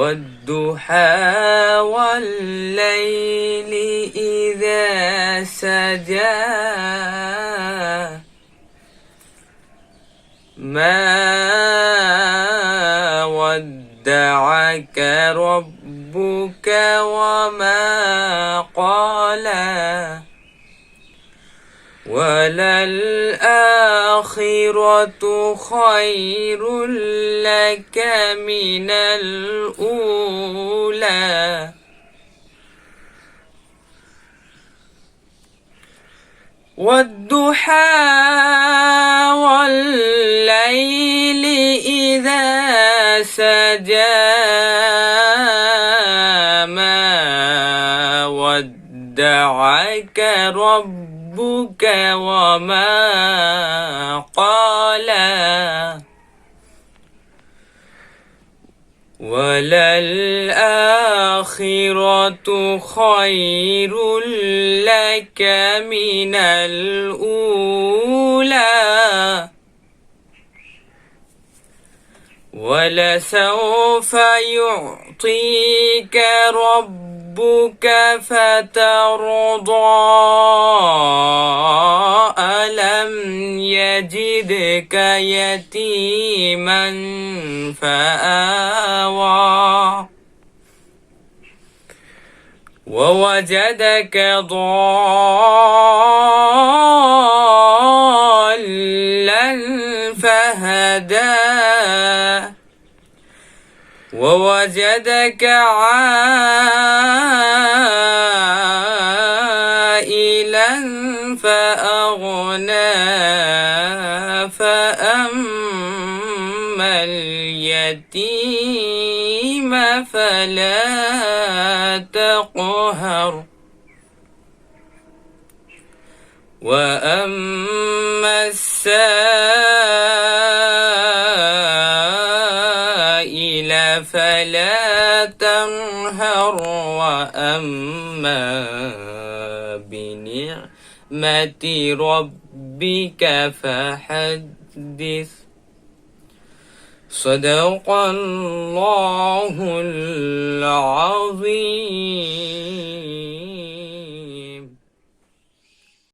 والضحى والليل إذا سجى. ما ودعك ربك وما قلى وللآخرة خير لك من الأولى. والضحى والليل إذا سجى ما ودعك ربك وما قلى وللآخرة خير لك من الأولى ولسوف يعطيك ربك فترضى. ألم يجدك يتيما فآوى. ووجدك ضالا فهدى. ووجدك عائلا فأغنى فأما اليتيم فلا تقهر. وأما السائل فلا تنهر وأما بنعمة ربك فحدث. صدق الله العظيم.